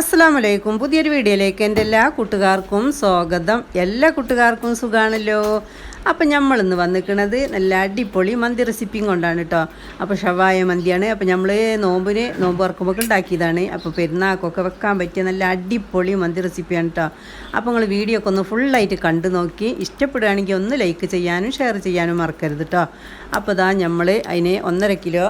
അസ്സാം വലൈക്കും പുതിയൊരു വീഡിയോയിലേക്ക് എന്റെ എല്ലാ കൂട്ടുകാർക്കും സ്വാഗതം. എല്ലാ കൂട്ടുകാർക്കും സുഖമാണല്ലോ അപ്പം നമ്മൾ ഇന്ന് വന്നിരിക്കുന്നത് നല്ല അടിപൊളി മന്തി റെസിപ്പിയും കൊണ്ടാണ് കേട്ടോ അപ്പോൾ ഷവായ മന്തിയാണ്. അപ്പോൾ നമ്മൾ നോമ്പിന് നോമ്പ് തുറക്കുമ്പോൾ ഉണ്ടാക്കിയതാണ്. അപ്പോൾ പെരുന്നാക്കൊക്കെ വെക്കാൻ പറ്റിയ നല്ല അടിപൊളി മന്തി റെസിപ്പിയാണ് കേട്ടോ അപ്പോൾ നിങ്ങൾ വീഡിയോ ഒക്കെ ഒന്ന് ഫുള്ളായിട്ട് കണ്ടു നോക്കി. ഇഷ്ടപ്പെടുകയാണെങ്കിൽ ഒന്ന് ലൈക്ക് ചെയ്യാനും ഷെയർ ചെയ്യാനും മറക്കരുത് കേട്ടോ അപ്പോൾ ഇതാ നമ്മൾ അതിന് ഒന്നര കിലോ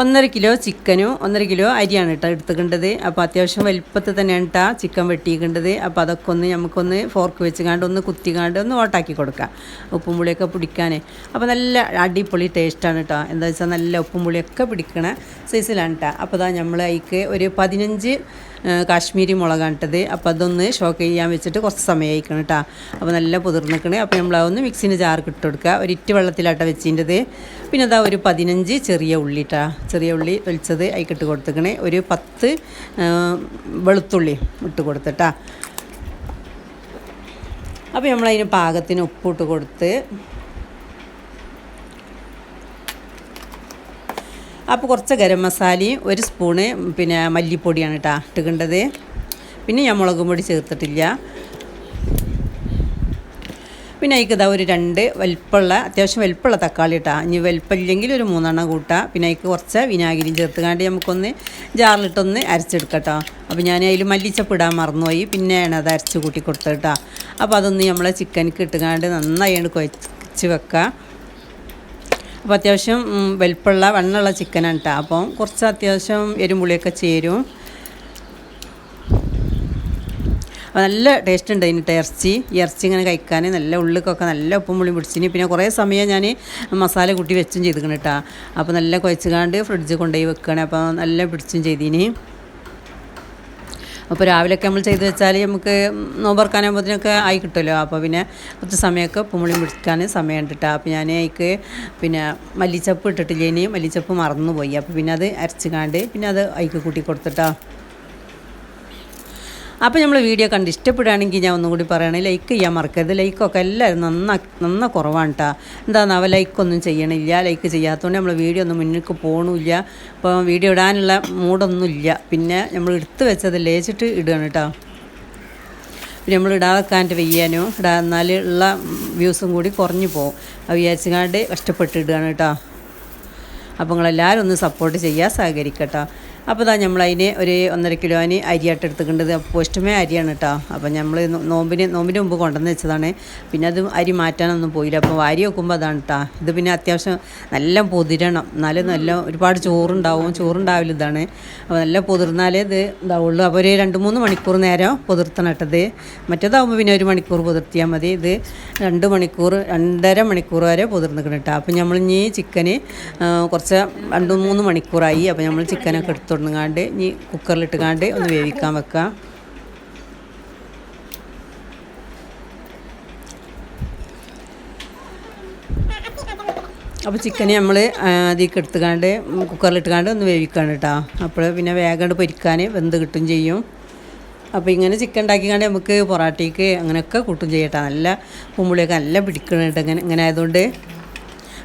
ഒന്നര കിലോ ചിക്കനും ഒന്നര കിലോ അരിയാണ് കേട്ടോ എടുത്തുകൊണ്ടത്. അപ്പോൾ അത്യാവശ്യം വലിപ്പത്തിൽ തന്നെയാണ് കേട്ടോ ചിക്കൻ വെട്ടിയിട്ടുണ്ടത് അപ്പോൾ അതൊക്കെ ഒന്ന് നമുക്കൊന്ന് ഫോർക്ക് വെച്ച് വെച്ചുകാണ്ട് ഒന്ന് കുത്തി കുത്തിക്കാണ്ട് ഒന്ന് ഓട്ടാക്കി കൊടുക്കാം. ഉപ്പും പുളിയൊക്കെ പിടിക്കാൻ അപ്പോൾ നല്ല അടിപൊളി ടേസ്റ്റാണ് കേട്ടോ എന്താ വെച്ചാൽ നല്ല ഉപ്പും പുളിയൊക്കെ പിടിക്കണ സൈസിലാണ് കേട്ടോ അപ്പോൾ അതാ നമ്മൾ അതിക്ക് ഒരു പതിനഞ്ച് കാശ്മീരി മുളകാണ് അപ്പോൾ അതൊന്ന് ഷോക്ക് ചെയ്യാൻ വെച്ചിട്ട് കുറച്ച് സമയം ആയിക്കണം കേട്ടോ അപ്പോൾ നല്ല പുതിർന്നിക്കണേ. അപ്പോൾ നമ്മൾ അതൊന്ന് മിക്സിന് ജാർക്ക് ഇട്ട് കൊടുക്കുക ഒരു ഇറ്റ് വെള്ളത്തിലാട്ട വെച്ചിന്റെത് പിന്നെ അതാ ഒരു പതിനഞ്ച് ചെറിയ ഉള്ളി ഇട്ടാ ചെറിയ ഉള്ളി തൊലിച്ചത് അതിക്കിട്ട് കൊടുത്തേക്കണേ. ഒരു പത്ത് വെളുത്തുള്ളി ഇട്ട് കൊടുത്തിട്ടാ അപ്പോൾ നമ്മളതിന് പാകത്തിന് ഉപ്പിട്ട് കൊടുത്ത് അപ്പോൾ കുറച്ച് ഗരം മസാലയും ഒരു സ്പൂണ് പിന്നെ മല്ലിപ്പൊടിയാണ് കേട്ടോ ഇട്ടുകേണ്ടത്. പിന്നെ ഞാൻ മുളകും പൊടി ചേർത്തിട്ടില്ല. പിന്നെ അതിക്ക് ഇതാ ഒരു രണ്ട് വലിപ്പമുള്ള അത്യാവശ്യം വലിപ്പമുള്ള തക്കാളി ഇട്ടാ ഇനി വലിപ്പമില്ലെങ്കിൽ ഒരു മൂന്നെണ്ണം കൂട്ടാം. പിന്നെ അതിക്ക് കുറച്ച് വിനാഗിരിയും ചേർത്തുകാണ്ട് നമുക്കൊന്ന് ജാറിലിട്ടൊന്ന് അരച്ചെടുക്കട്ടോ. അപ്പോൾ ഞാൻ അതിൽ മല്ലിച്ചപ്പ് ഇടാൻ മറന്നുപോയി. പിന്നെയാണ് അത് അരച്ച് കൂട്ടി കൊടുത്തത് കേട്ടോ അപ്പോൾ അതൊന്ന് നമ്മളെ ചിക്കനിക്ക് ഇട്ടുകാണ്ട് നന്നായി കുഴച്ച് വെക്കുക അപ്പോൾ അത്യാവശ്യം വലിപ്പമുള്ള വെണ്ണമുള്ള ചിക്കനാണ് കേട്ടോ അപ്പം കുറച്ച് അത്യാവശ്യം എരുമ്പുളിയൊക്കെ ചേരും. നല്ല ടേസ്റ്റ് ഉണ്ട് അതിന് ഇറച്ചി ഇറച്ചി ഇങ്ങനെ കഴിക്കാൻ നല്ല ഉള്ളിക്കൊക്കെ നല്ല ഉപ്പും പുളിയും പിടിച്ചിന് പിന്നെ കുറേ സമയം ഞാൻ മസാല കൂട്ടി വെച്ചും ചെയ്തിരിക്കണം കേട്ടോ അപ്പോൾ നല്ല കുഴച്ചുകാണ്ട് ഫ്രിഡ്ജിൽ കൊണ്ടുപോയി വെക്കുകയാണ് അപ്പോൾ നല്ല പിടിച്ചും ചെയ്തിന്. അപ്പോൾ രാവിലെയൊക്കെ നമ്മൾ ചെയ്ത് വെച്ചാൽ നമുക്ക് നോമ്പറക്കാനാകുമ്പോഴത്തേനൊക്കെ ആയി കിട്ടുമല്ലോ. അപ്പോൾ പിന്നെ കുറച്ച് സമയമൊക്കെ പുമ്മളി പിടിക്കാൻ സമയം ഉണ്ടിട്ടാ അപ്പോൾ ഞാൻ അതിക്ക് പിന്നെ മല്ലിച്ചപ്പ് ഇട്ടിട്ടില്ല ഇനി? മല്ലിച്ചപ്പ് മറന്നുപോയി. അപ്പോൾ പിന്നെ അത് അരച്ച് കാണ്ട് പിന്നെ അത് അതിക്ക് കൂട്ടി കൊടുത്തിട്ടാ. അപ്പോൾ നമ്മൾ വീഡിയോ കണ്ട് ഇഷ്ടപ്പെടുകയാണെങ്കിൽ ഞാൻ ഒന്നും കൂടി പറയണേ ലൈക്ക് ചെയ്യാൻ മറക്കരുത്. ലൈക്കൊക്കെ എല്ലാവരും നന്ന നന്ന കുറവാണ് കേട്ടോ എന്താണെന്ന് ലൈക്കൊന്നും ചെയ്യണില്ല. ലൈക്ക് ചെയ്യാത്തതുകൊണ്ട് നമ്മൾ വീഡിയോ ഒന്നും മുന്നിലേക്ക് പോകണില്ല അപ്പോൾ വീഡിയോ ഇടാനുള്ള മൂടൊന്നുമില്ല. പിന്നെ നമ്മൾ എടുത്ത് വെച്ചത് ലേച്ചിട്ട് ഇടുകയാണ് കേട്ടോ പിന്നെ നമ്മൾ ഇടാതെക്കാണ്ട് വെയ്യാനോ ഇടാ എന്നാൽ ഉള്ള വ്യൂസും കൂടി കുറഞ്ഞു പോകും അത് വിചാരിച്ചങ്ങാണ്ട് കഷ്ടപ്പെട്ട് ഇടുകയാണ് കേട്ടോ അപ്പോൾ നിങ്ങളെല്ലാവരും ഒന്ന് സപ്പോർട്ട് ചെയ്യുക സഹകരിക്കട്ടോ. അപ്പോൾ ഇതാ നമ്മളതിന് ഒരു ഒന്നര കിലോന് അരിയായിട്ട് എടുത്തിട്ടുണ്ട് പോസ്റ്റുമേ അരിയാണ് കേട്ടോ അപ്പോൾ നമ്മൾ നോമ്പിന് നോമ്പിന് മുമ്പ് കൊണ്ടുവന്ന് വെച്ചതാണ്. പിന്നെ അത് അരി മാറ്റാനൊന്നും പോയില്ല. അപ്പോൾ വാരി വെക്കുമ്പോൾ അതാണ് കേട്ടോ ഇത് പിന്നെ അത്യാവശ്യം നല്ല പൊതിരണം. എന്നാലും നല്ല ഒരുപാട് ചോറുണ്ടാവും. ചോറുണ്ടാവില്ല ഇതാണ്. അപ്പോൾ നല്ല പൊതിർന്നാലേ ഇത് ഇതാവുള്ളൂ. അപ്പോൾ ഒരു രണ്ട് മൂന്ന് മണിക്കൂർ നേരം പൊതിർത്തണം ഇട്ടത് മറ്റേതാവുമ്പോൾ പിന്നെ ഒരു മണിക്കൂർ പൊതിർത്തിയാൽ മതി. ഇത് രണ്ട് മണിക്കൂർ രണ്ടര മണിക്കൂർ വരെ പൊതിർന്നിക്കണം കേട്ടോ അപ്പോൾ നമ്മൾ ഇനി ചിക്കന് കുറച്ച് രണ്ട് മൂന്ന് മണിക്കൂറായി. അപ്പോൾ നമ്മൾ ചിക്കനൊക്കെ എടുത്തു തുടങ്ങാണ്ട് ഇനി കുക്കറിലിട്ടുകാണ്ട് ഒന്ന് വേവിക്കാൻ വെക്കുക അപ്പോൾ ചിക്കന് നമ്മൾ അതിലേക്ക് എടുത്തുകാണ്ട് കുക്കറിലിട്ടുകാണ്ട് ഒന്ന് വേവിക്കാണ് കേട്ടോ അപ്പോൾ പിന്നെ വേഗം പൊരിക്കാൻ വെന്ത് കിട്ടും ചെയ്യും. അപ്പോൾ ഇങ്ങനെ ചിക്കൻ ഉണ്ടാക്കിക്കാണ്ട് നമുക്ക് പൊറാട്ടയ്ക്ക് അങ്ങനെയൊക്കെ കൂട്ടും ചെയ്യട്ടോ നല്ല കുമ്പളിയൊക്കെ നല്ല പിടിക്കുന്നുണ്ട് ഇങ്ങനെ ഇങ്ങനെ ആയതുകൊണ്ട്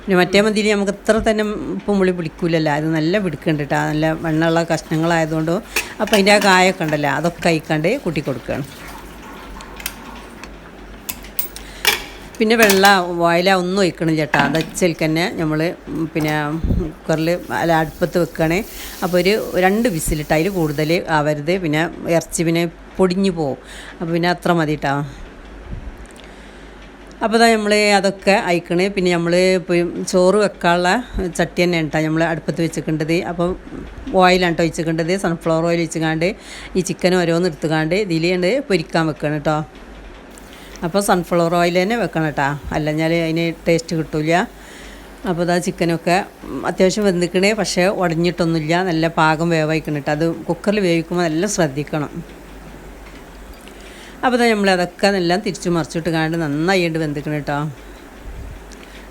പിന്നെ മറ്റേ മന്തിയിൽ നമുക്ക് ഇത്ര തന്നെ ഉപ്പും പുളി പിടിക്കില്ലല്ലോ അത് നല്ല പിടിക്കുന്നുണ്ട് കേട്ടോ നല്ല വെണ്ണമുള്ള കഷ്ണങ്ങളായതുകൊണ്ട് അപ്പോൾ അതിന്റെ ആ കായൊക്കെ ഉണ്ടല്ലോ അതൊക്കെ അയക്കാണ്ട് കൂട്ടി കൊടുക്കുകയാണ് പിന്നെ വെള്ള വായില ഒന്നും ഒഴിക്കണം ചേട്ടാ അതച്ചിൽ തന്നെ നമ്മൾ പിന്നെ കുക്കറിൽ അല്ല അടുപ്പത്ത് വെക്കുകയാണേ അപ്പോൾ ഒരു രണ്ട് വിസിലിട്ട് അതിൽ കൂടുതൽ ആവരുത്. പിന്നെ ഇറച്ചി പിന്നെ പൊടിഞ്ഞു പോകും അപ്പോൾ പിന്നെ അത്ര മതി കേട്ടോ അപ്പോൾ നമ്മൾ അതൊക്കെ അയക്കണേ. പിന്നെ നമ്മൾ ചോറ് വെക്കാനുള്ള ചട്ടി തന്നെ ഉണ്ടാ നമ്മൾ അടുപ്പത്ത് വെച്ചിട്ടുണ്ടത് അപ്പോൾ ഓയിലാണ് കേട്ടോ വെച്ചിട്ടുണ്ടത് സൺഫ്ലവർ ഓയിൽ വെച്ചുകാണ്ട് ഈ ചിക്കൻ ഓരോന്ന് എടുത്തുകാണ്ട് ഇതിലുണ്ട് പൊരിക്കാൻ വെക്കണം കേട്ടോ അപ്പോൾ സൺഫ്ലവർ ഓയിൽ തന്നെ വെക്കണം കേട്ടോ അല്ലഞ്ഞാൽ അതിന് ടേസ്റ്റ് കിട്ടില്ല അപ്പോൾ ഇതാ ചിക്കനൊക്കെ അത്യാവശ്യം വെന്തിക്കണേ. പക്ഷേ ഉടഞ്ഞിട്ടൊന്നുമില്ല നല്ല പാകം വേവായിക്കണം കേട്ടോ അത് കുക്കറിൽ വേവിക്കുമ്പോൾ നല്ല ശ്രദ്ധിക്കണം. അപ്പോൾ നമ്മൾ അതൊക്കെ എല്ലാം തിരിച്ചു മറിച്ചിട്ട് കാണ്ട് നന്നായിട്ട് വെന്തിക്കണം കേട്ടോ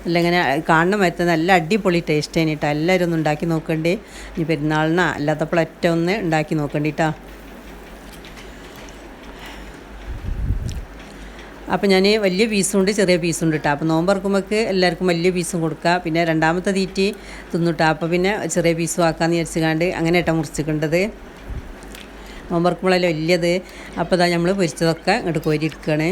അല്ല ഇങ്ങനെ കാണുന്ന മരത്ത് നല്ല അടിപൊളി ടേസ്റ്റ് കഴിഞ്ഞിട്ടോ എല്ലാവരും ഒന്ന് ഉണ്ടാക്കി നോക്കണ്ടേ. ഇനി പെരുന്നാളിനാ അല്ലാത്തപ്പോൾ ഒറ്റ ഒന്ന് ഉണ്ടാക്കി നോക്കണ്ടിട്ടാ അപ്പോൾ ഞാൻ വലിയ പീസും ഉണ്ട് ചെറിയ പീസും ഉണ്ട് കേട്ടോ അപ്പോൾ നോമ്പ് തുറക്കുമ്പോൾക്ക് എല്ലാവർക്കും വലിയ പീസും കൊടുക്കുക പിന്നെ രണ്ടാമത്തെ തീറ്റി തിന്നിട്ടാ അപ്പോൾ പിന്നെ ചെറിയ പീസും ആക്കാമെന്ന് വിചാരിച്ചു കാണ്ട് അങ്ങനെ ഏട്ടാ മുറിച്ചിക്കേണ്ടത്. നോമ്പ് തുറക്കുമ്പോഴല്ലേ വലിയത് അപ്പോൾ ഇതാ നമ്മൾ പൊരിച്ചതൊക്കെ ഇങ്ങോട്ട് കോരി എടുക്കുകയാണ്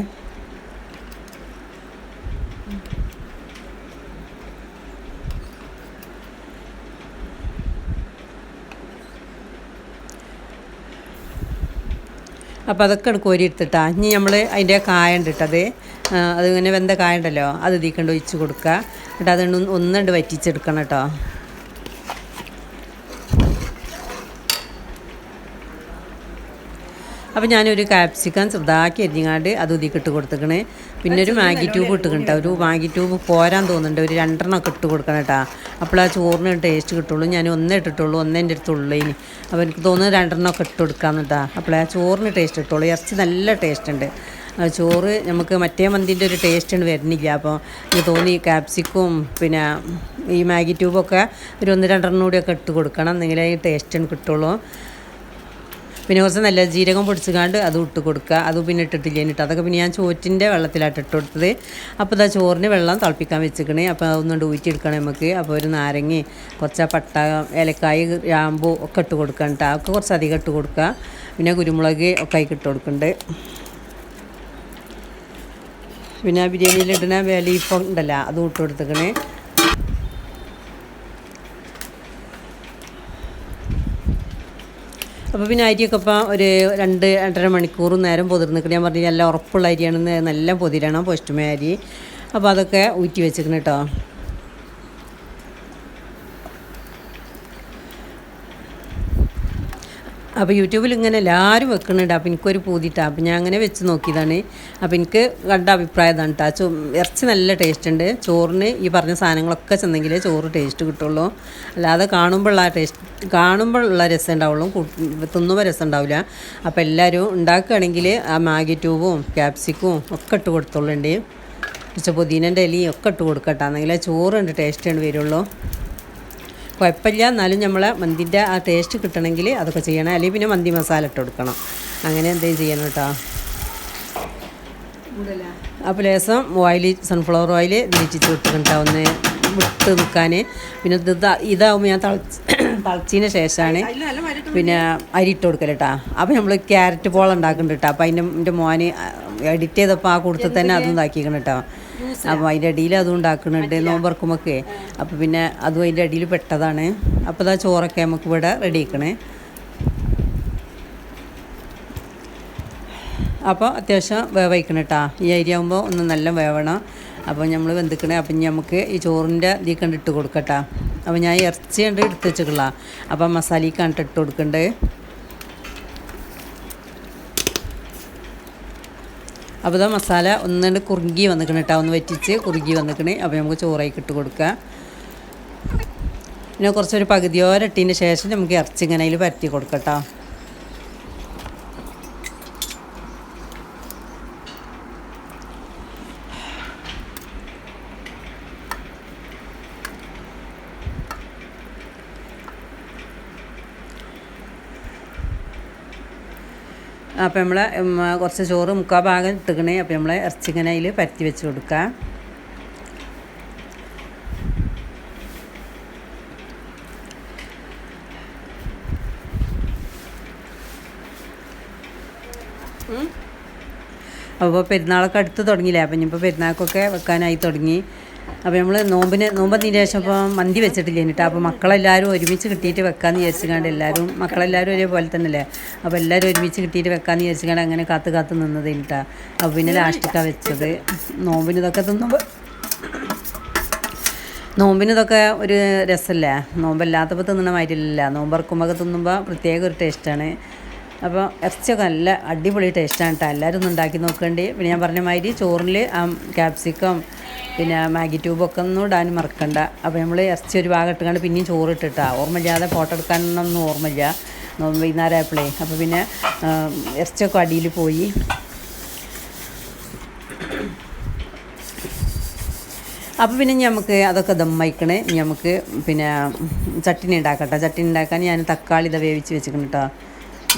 അപ്പോൾ അതൊക്കെ കോരി എടുത്തിട്ടാ. ഇനി നമ്മൾ അതിന്റെ കായ ഉണ്ട് അതിങ്ങനെ വെന്ത കായ ഉണ്ടല്ലോ അത് ഇതിക്കണ്ട് ഒഴിച്ച് കൊടുക്കുക എന്നിട്ട് അതുകൊണ്ട് ഒന്നുണ്ട് വറ്റിച്ചെടുക്കണം കേട്ടോ. അപ്പോൾ ഞാനൊരു കാപ്സിക്കം ചെറുതാക്കി അരിഞ്ഞാണ്ട് അത് ഇതിക്കിട്ട് കൊടുത്തേക്കണേ. പിന്നെ ഒരു മാഗി ട്യൂബ് ഇട്ട് കേട്ടോ ഒരു മാഗി ട്യൂബ് പോരാൻ തോന്നുന്നുണ്ട്. ഒരു രണ്ടെണ്ണം ഒക്കെ ഇട്ട് കൊടുക്കണം കേട്ടോ അപ്പോൾ ആ ചോറിന് ടേസ്റ്റ് കിട്ടുള്ളൂ. ഞാൻ ഒന്നേ ഇട്ടിട്ടുള്ളൂ. ഒന്നേ എന്റെ അടുത്തുള്ളൂ ഇനി അപ്പോൾ എനിക്ക് തോന്നുന്നു രണ്ടെണ്ണം ഒക്കെ ഇട്ട് കൊടുക്കാമെന്ന് കേട്ടോ അപ്പോൾ ആ ചോറിന് ടേസ്റ്റ് കിട്ടുള്ളൂ. ഇറച്ചി നല്ല ടേസ്റ്റ് ഉണ്ട്. ആ ചോറ് നമുക്ക് മറ്റേ മന്തിന്റെ ഒരു ടേസ്റ്റ് ആണ് വരുന്നില്ല. അപ്പോൾ എനിക്ക് തോന്നി കാപ്സിക്കും പിന്നെ ഈ മാഗി ട്യൂബൊക്കെ ഒരു ഒന്ന് രണ്ടെണ്ണം കൂടിയൊക്കെ ഇട്ട് കൊടുക്കണം. എന്നെങ്കിലേ ഈ ടേസ്റ്റ് കിട്ടുള്ളൂ. പിന്നെ കുറച്ച് നല്ല ജീരകം പൊടിച്ചുകാണ്ട് അത് ഇട്ട് കൊടുക്കുക. അത് പിന്നെ ഇട്ടിട്ടില്ല എന്നിട്ട് അതൊക്കെ പിന്നെ ഞാൻ ചോറ്റിന്റെ വെള്ളത്തിലായിട്ട് ഇട്ട് കൊടുത്തത്. അപ്പോൾ ഇതാ ചോറിന് വെള്ളം തിളപ്പിക്കാൻ വെച്ചിക്കണേ അപ്പോൾ അതൊന്നുകൊണ്ട് ഊറ്റിയെടുക്കണം നമുക്ക്. അപ്പോൾ ഒരു നാരങ്ങ കുറച്ച് പട്ട ഏലക്കായ ഗ്രാമ്പു ഒക്കെ ഇട്ട് കൊടുക്കണം കേട്ടോ അതൊക്കെ കുറച്ച് അധികം ഇട്ട് കൊടുക്കുക. പിന്നെ കുരുമുളക് ഒക്കെ ഇട്ട് കൊടുക്കുന്നുണ്ട് പിന്നെ ബിരിയാണിയിലിടുന്ന ലീഫ് ഉണ്ടല്ലോ അതും ഇട്ട് കൊടുത്തേക്കണേ അപ്പോൾ പിന്നെ അരിയൊക്കെ ഇപ്പം ഒരു രണ്ട് രണ്ടര മണിക്കൂർ നേരം പൊതിർന്നിട്ട് ഞാൻ പറഞ്ഞാൽ നല്ല ഉറപ്പുള്ള അരിയാണെന്ന് നല്ല പൊതിരണം പൊഷ്ടുമ അരി. അപ്പോൾ അതൊക്കെ ഊറ്റി വെച്ചിരിക്കണം കേട്ടോ അപ്പോൾ യൂട്യൂബിൽ ഇങ്ങനെ എല്ലാവരും വെക്കുന്നുണ്ട് അപ്പോൾ എനിക്കൊരു പൂതിട്ടാ. അപ്പം ഞാൻ അങ്ങനെ വെച്ച് നോക്കിയതാണ്. അപ്പോൾ എനിക്ക് കണ്ട അഭിപ്രായം ഇതാണ് കേട്ടോ ഇറച്ചി നല്ല ടേസ്റ്റ് ഉണ്ട്. ചോറിന് ഈ പറഞ്ഞ സാധനങ്ങളൊക്കെ ചെന്നെങ്കിലേ ചോറ് ടേസ്റ്റ് കിട്ടുള്ളൂ. അല്ലാതെ കാണുമ്പോഴുള്ള ടേസ്റ്റ് കാണുമ്പോഴുള്ള രസം ഉണ്ടാവുള്ളൂ. തിന്നുമ്പോൾ രസം ഉണ്ടാവില്ല. അപ്പോൾ എല്ലാവരും ഉണ്ടാക്കുകയാണെങ്കിൽ ആ മാഗി ട്യൂബും ക്യാപ്സിക്കും ഒക്കെ ഇട്ട് കൊടുത്തോളുണ്ട്. കുറച്ച് ഇലയും ഒക്കെ ഇട്ട് കൊടുക്കട്ടെ. എന്നെങ്കിലേ ചോറുണ്ട് ടേസ്റ്റ് ഉണ്ട് വരുള്ളൂ. കുഴപ്പമില്ല. എന്നാലും നമ്മൾ മന്തിന്റെ ആ ടേസ്റ്റ് കിട്ടണമെങ്കിൽ അതൊക്കെ ചെയ്യണം. അല്ലെങ്കിൽ പിന്നെ മന്തി മസാല ഇട്ട് കൊടുക്കണം. അങ്ങനെ എന്തെങ്കിലും ചെയ്യണം കേട്ടോ. അപ്പോൾ ലേസം ഓയിൽ സൺഫ്ലവർ ഓയിൽ തിരിച്ചിട്ട് കൊടുത്തിട്ടുണ്ടോ ഒന്ന് വിട്ട് നിൽക്കാൻ. പിന്നെ ഇത് ഇതാവുമ്പോൾ ഞാൻ തിളച്ച് തിളച്ചതിന് ശേഷമാണ് പിന്നെ അരി ഇട്ട് കൊടുക്കൽ കേട്ടോ. അപ്പോൾ നമ്മൾ ക്യാരറ്റ് പോൾ ഉണ്ടാക്കുന്നുണ്ട് കേട്ടോ. അപ്പോൾ അതിന്റെ എന്റെ മോന് എഡിറ്റ് ചെയ്തപ്പോൾ ആ കൂട്ടത്തിൽ തന്നെ അതും ഇതാക്കിക്കണം കേട്ടോ. അപ്പോൾ അതിന്റെ അടിയിൽ അതും ഉണ്ടാക്കുന്നുണ്ട് നോമ്പറക്കുമൊക്കെ അപ്പോൾ പിന്നെ അതും അതിന്റെ അടിയിൽ പെട്ടതാണ്. അപ്പോൾ ഇതാ ചോറൊക്കെ നമുക്ക് ഇവിടെ റെഡി ആക്കണേ അപ്പോൾ അത്യാവശ്യം വേവയ്ക്കണം കേട്ടോ. ഈ അരി ആകുമ്പോൾ ഒന്ന് നല്ല വേവണം. അപ്പോൾ നമ്മൾ വെന്തിക്കണേ. അപ്പം ഇനി നമുക്ക് ഈ ചോറിന്റെ ഇതിൽ കണ്ടിട്ട് കൊടുക്കട്ടാ. അപ്പോൾ ഞാൻ ഇറച്ചി കണ്ട് എടുത്ത് വെച്ചിട്ടുള്ള അപ്പം മസാലയ്ക്ക് കണ്ടിട്ട് ഇട്ട് കൊടുക്കണ്ടേ. അപ്പോൾ ഇതാ മസാല ഒന്നുകൊണ്ട് കുറുകി വന്നിക്കണം കേട്ടോ. ഒന്ന് വറ്റിച്ച് കുറുകി വന്നിക്കണ്. അപ്പോൾ നമുക്ക് ചോറായി ഇട്ട് കൊടുക്കുക പിന്നെ കുറച്ചൊരു പകുതിയോരട്ടിന്റെ ശേഷം നമുക്ക് ഇറച്ചി ഇങ്ങനെ അതിൽ പരത്തി കൊടുക്കട്ടോ അപ്പോൾ നമ്മൾ കുറച്ച് ചോറ് മുക്കാൽ ഭാഗം ഇട്ടുക്കണേ. അപ്പോൾ നമ്മൾ ഇറച്ചിങ്ങനെ പരത്തി വെച്ച് കൊടുക്കുക അപ്പോൾ പെരുന്നാളൊക്കെ അടുത്ത് തുടങ്ങിയില്ലേ? അപ്പം ഇനിയിപ്പോൾ പെരുന്നാൾക്കൊക്കെ വെക്കാനായി തുടങ്ങി. അപ്പോൾ നമ്മൾ നോമ്പിന് നോമ്പത്തിന് ശേഷം ഇപ്പോൾ മന്തി വെച്ചിട്ടില്ല കേട്ടോ അപ്പോൾ മക്കളെല്ലാവരും ഒരുമിച്ച് കിട്ടിയിട്ട് വെക്കാമെന്ന് വിചാരിച്ചുകൊണ്ട് എല്ലാവരും മക്കളെല്ലാവരും ഒരേപോലെ തന്നെയല്ലേ? അപ്പോൾ എല്ലാവരും ഒരുമിച്ച് കിട്ടിയിട്ട് വെക്കാമെന്ന് വിചാരിച്ചുകൊണ്ട് അങ്ങനെ കാത്ത് കാത്ത് നിന്നത് കേട്ടോ അപ്പോൾ പിന്നെ ലാസ്റ്റിക്കാണ് വെച്ചത്. നോമ്പിന് ഇതൊക്കെ തിന്നുമ്പോൾ നോമ്പിന് ഇതൊക്കെ ഒരു രസമല്ലേ നോമ്പല്ലാത്തപ്പോൾ തിന്നണ മാതിരില്ല നോമ്പറക്കുമ്പോൾ തിന്നുമ്പോൾ പ്രത്യേക ഒരു ടേസ്റ്റാണ്. അപ്പോൾ ഇറച്ചിയൊക്കെ നല്ല അടിപൊളി ടേസ്റ്റാണ് കേട്ടോ എല്ലാവരും ഒന്ന് ഉണ്ടാക്കി നോക്കേണ്ടി. പിന്നെ ഞാൻ പറഞ്ഞ മാതിരി ചോറിൽ ആ ക്യാപ്സിക്കം പിന്നെ മാഗി ട്യൂബൊക്കെ ഒന്നും ഇടാൻ മറക്കണ്ട. അപ്പോൾ നമ്മൾ ഇറച്ചി ഒരു ഭാഗം ഇട്ടുകൊണ്ട് പിന്നെയും ചോറ് ഇട്ടിട്ടാ ഓർമ്മയില്ലാതെ ഫോട്ടോ എടുക്കാനൊന്നും ഓർമ്മയില്ല. വൈകുന്നേരം ആയപ്പോഴേ അപ്പോൾ പിന്നെ ഇറച്ചിയൊക്കെ അടിയിൽ പോയി. അപ്പോൾ പിന്നെ നമുക്ക് അതൊക്കെ ദം ദമ്മയിക്കണേ നമുക്ക് പിന്നെ ചട്ടിനി ഉണ്ടാക്കട്ടെ. ചട്ടിനി ഉണ്ടാക്കാൻ ഞാൻ തക്കാളി ഇതാ വേവിച്ച് വെച്ചിട്ടുണ്ട് കേട്ടോ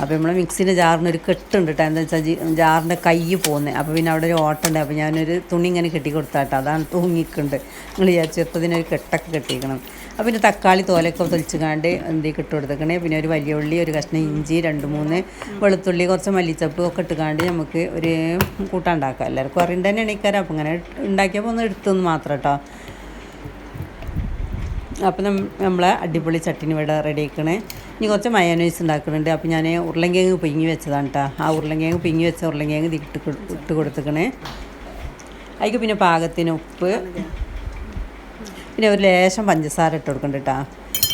അപ്പോൾ നമ്മൾ മിക്സിന്റെ ജാറിന് ഒരു കെട്ടുണ്ട് കേട്ടോ എന്താ വെച്ചാൽ ജാറിന്റെ കൈ പോകുന്നത് അപ്പോൾ പിന്നെ അവിടെ ഒരു ഓട്ടുണ്ട്. അപ്പോൾ ഞാനൊരു തുണി ഇങ്ങനെ കെട്ടി കൊടുത്താട്ടോ അതാണ് തൂങ്ങിക്കുണ്ട്. നിങ്ങൾ വിചാരിച്ചപ്പതിനൊരു കെട്ടൊക്കെ കെട്ടിക്കണം. അപ്പോൾ പിന്നെ തക്കാളി തോലൊക്കെ തൊലിച്ചുകാണ്ട് എന്തി കിട്ടു കൊടുത്തേക്കണേ പിന്നെ ഒരു വലിയ ഉള്ളി ഒരു കഷ്ണം ഇഞ്ചി രണ്ട് മൂന്ന് വെളുത്തുള്ളി കുറച്ച് മല്ലിച്ചപ്പ് ഒക്കെ ഇട്ടുകാണ്ട് നമുക്ക് ഒരു കൂട്ടാൻ ഉണ്ടാക്കാം എല്ലാവർക്കും അറിയണ്ട തന്നെ എണീക്കാരം അപ്പോൾ ഇങ്ങനെ ഉണ്ടാക്കിയപ്പോൾ ഒന്ന് എടുത്തെന്ന് മാത്രം കേട്ടോ അപ്പം നമ്മളെ അടിപൊളി ചട്ടിനി ഇവിടെ റെഡി ആക്കണേ ഇനി കുറച്ച് മയോനൈസ് ഉണ്ടാക്കുന്നുണ്ട് അപ്പോൾ ഞാൻ ഉരുളങ്കിഴങ്ങ് പിങ്ങി വെച്ചതാണ് കേട്ടോ ആ ഉരുളങ്കിഴങ്ങ് പിങ്ങി വെച്ച ഉരുളങ്കിഴങ്ങ് ഇട്ട് ഇട്ട് കൊടുത്തേക്കണേ. അതിക്ക് പിന്നെ പാകത്തിന് ഉപ്പ് പിന്നെ ഒരു ലേശം പഞ്ചസാര ഇട്ട് കൊടുക്കണ്ട കേട്ടോ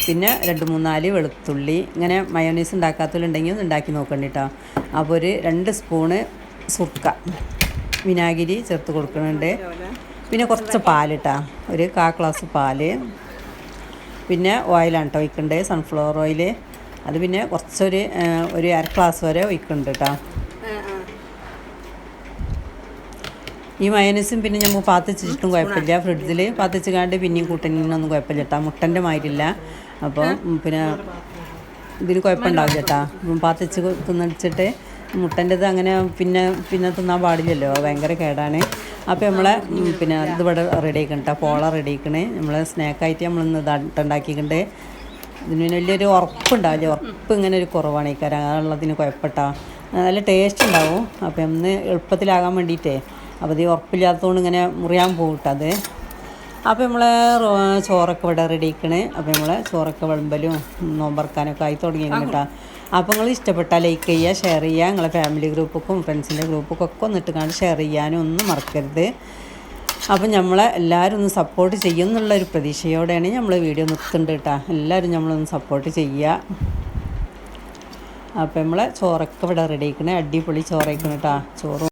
പിന്നെ രണ്ട് മൂന്നാൽ വെളുത്തുള്ളി ഇങ്ങനെ മയോണൈസ് ഉണ്ടാക്കാത്തവരുണ്ടെങ്കിൽ ഒന്ന് ഉണ്ടാക്കി നോക്കണ്ട കേട്ടോ അപ്പോൾ ഒരു രണ്ട് സ്പൂണ് സുർക്ക വിനാഗിരി ചേർത്ത് കൊടുക്കുന്നുണ്ട് പിന്നെ കുറച്ച് പാലിട്ടാ ഒരു കാ ഗ്ലാസ് പാൽ. പിന്നെ ഓയിലാണ് കേട്ടോ വയ്ക്കേണ്ടത് സൺഫ്ലവർ ഓയിൽ അത് പിന്നെ കുറച്ചൊരു ഒരു അര ക്ലാസ് വരെ ഒഴിക്കുന്നുണ്ട് കേട്ടോ. ഈ മയനസും പിന്നെ നമ്മൾ പാത്തിച്ചിട്ടും കുഴപ്പമില്ല. ഫ്രിഡ്ജിൽ പാത്തിച്ച് കാണ്ട് പിന്നെയും കൂട്ടനൊന്നും കുഴപ്പമില്ല കേട്ടോ. മുട്ടന്റെ മാതിരില്ല അപ്പോൾ പിന്നെ ഇതിന് കുഴപ്പമുണ്ടാവില്ല കേട്ടോ. പാത്തിച്ച് തിന്നടിച്ചിട്ട് മുട്ടന്റെത് അങ്ങനെ പിന്നെ പിന്നെ തിന്നാൻ പാടില്ലല്ലോ. ഭയങ്കര കേടാണ്. അപ്പോൾ നമ്മളെ പിന്നെ ഇതിവിടെ റെഡി ആക്കണം കേട്ടോ. പോള റെഡി ആക്കണേ നമ്മളെ സ്നാക്കായിട്ട് നമ്മളിന്ന് ഇതുണ്ടാക്കിയിട്ടുണ്ട് ഇതിന് വലിയൊരു ഉറപ്പുണ്ടാവില്ല ഉറപ്പ് ഇങ്ങനെ ഒരു കുറവാണ് ഈ കരം അതുള്ളതിന് കുഴപ്പമിട്ടാ നല്ല ടേസ്റ്റ് ഉണ്ടാവും. അപ്പം ഒന്ന് എളുപ്പത്തിലാകാൻ വേണ്ടിയിട്ടേ. അപ്പോൾ ഇത് ഉറപ്പില്ലാത്തതുകൊണ്ട് ഇങ്ങനെ മുറിയാൻ പോകട്ടത് അപ്പോൾ നമ്മൾ ചോറൊക്കെ ഇവിടെ റെഡി ആക്കണേ. അപ്പോൾ നമ്മൾ ചോറൊക്കെ വിളമ്പലും നോമ്പറക്കാനൊക്കെ ആയി തുടങ്ങി കേട്ടോ. അപ്പോൾ നിങ്ങൾ ഇഷ്ടപ്പെട്ടാൽ ലൈക്ക് ചെയ്യുക ഷെയർ ചെയ്യുക. നിങ്ങളെ ഫാമിലി ഗ്രൂപ്പൊക്കും ഫ്രണ്ട്സിന്റെ ഗ്രൂപ്പൊക്കെ ഒക്കെ ഒന്നിട്ട് കണ്ട് ഷെയർ ചെയ്യാനും ഒന്നും മറക്കരുത്. അപ്പം നമ്മളെ എല്ലാവരും ഒന്ന് സപ്പോർട്ട് ചെയ്യും എന്നുള്ള ഒരു പ്രതീക്ഷയോടെയാണ് നമ്മൾ വീഡിയോ നിർത്തുന്നുണ്ട് കേട്ടോ. എല്ലാവരും നമ്മളൊന്ന് സപ്പോർട്ട് ചെയ്യുക അപ്പം നമ്മളെ ചോറൊക്കെ ഇവിടെ റെഡി ആക്കണേ അടിപൊളി ചോറ് ആക്കണം കേട്ടോ. ചോറും